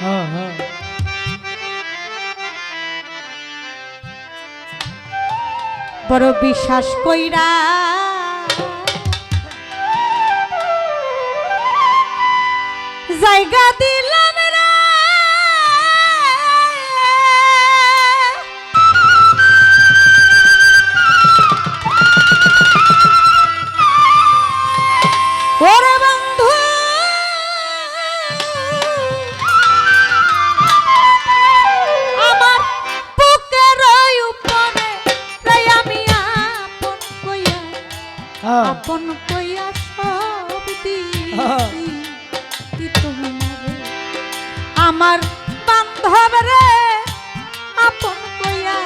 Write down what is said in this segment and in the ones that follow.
হ্যাঁ, হ্যাঁ। বড় বিশ্বাস কইরা জায়গা দিয়ে রে আপন কইয়া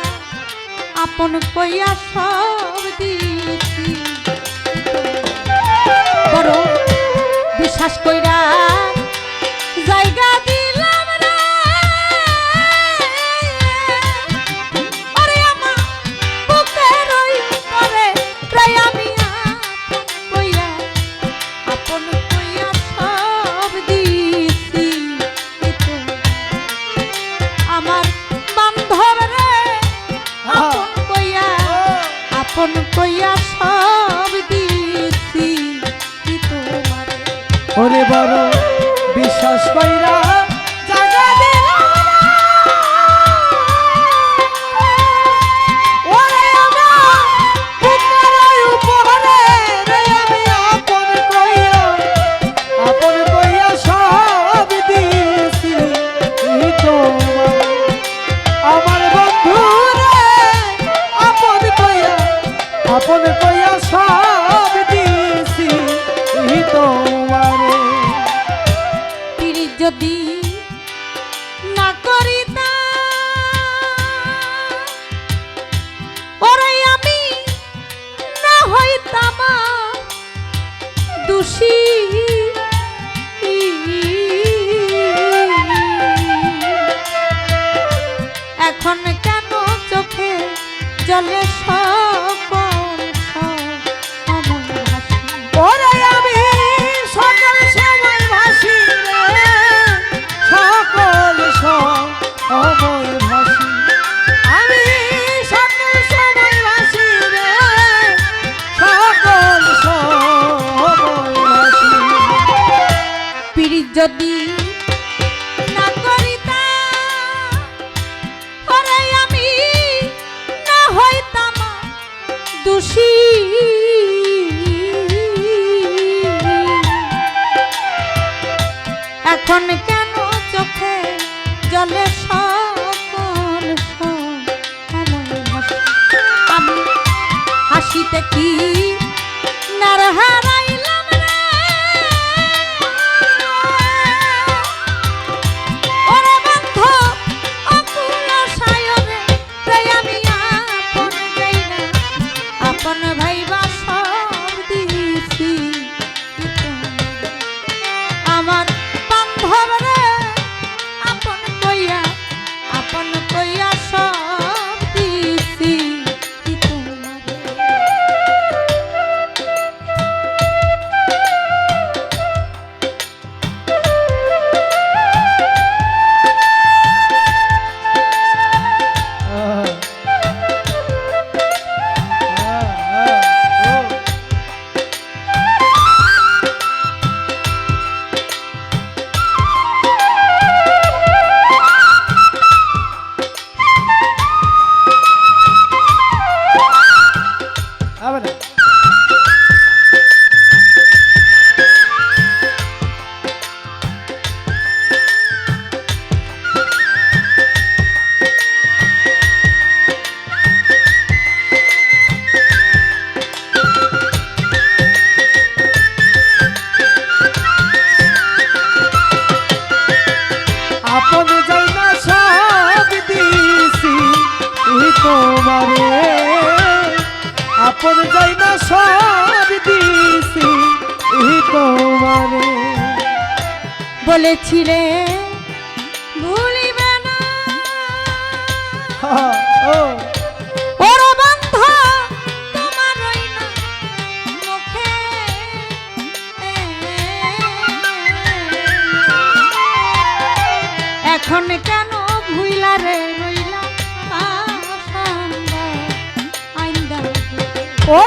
আপন কইয়া সব দিয়েছি। বড় বিশ্বাস কইরা বড় বিশ্বাস পাই যদি দোষী। এখন কেন চোখে জলে সকল আমি হাসিতে কি তোমারে। আপন যাই না সব দিছি তোমারে। বলেছিলে ভুলিবে না ও।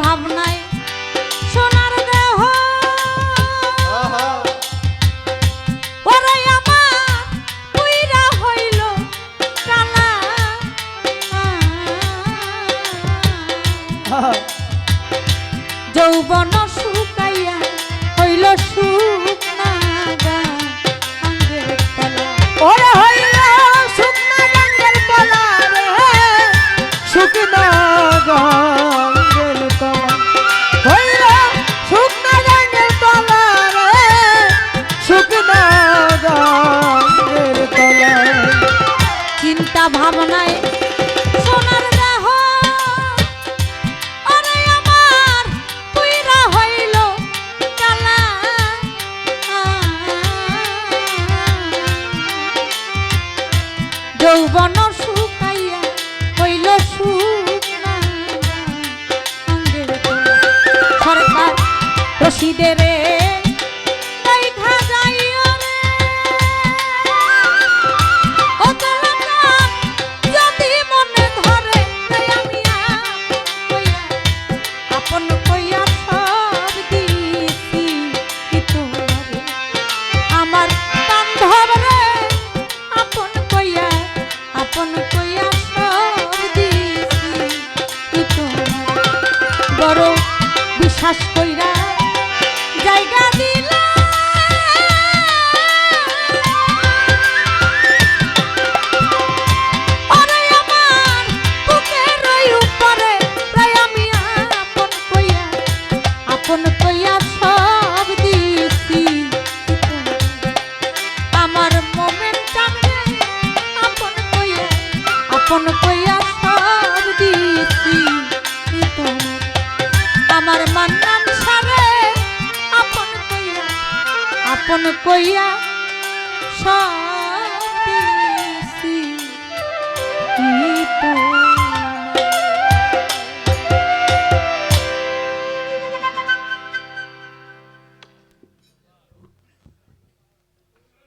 ভাবনায় ভাব করো বিশ্বাস কইরা জায়গা দিলা। আপন কইয়া আপন কইয়া আপন কইয়া সব দিছি।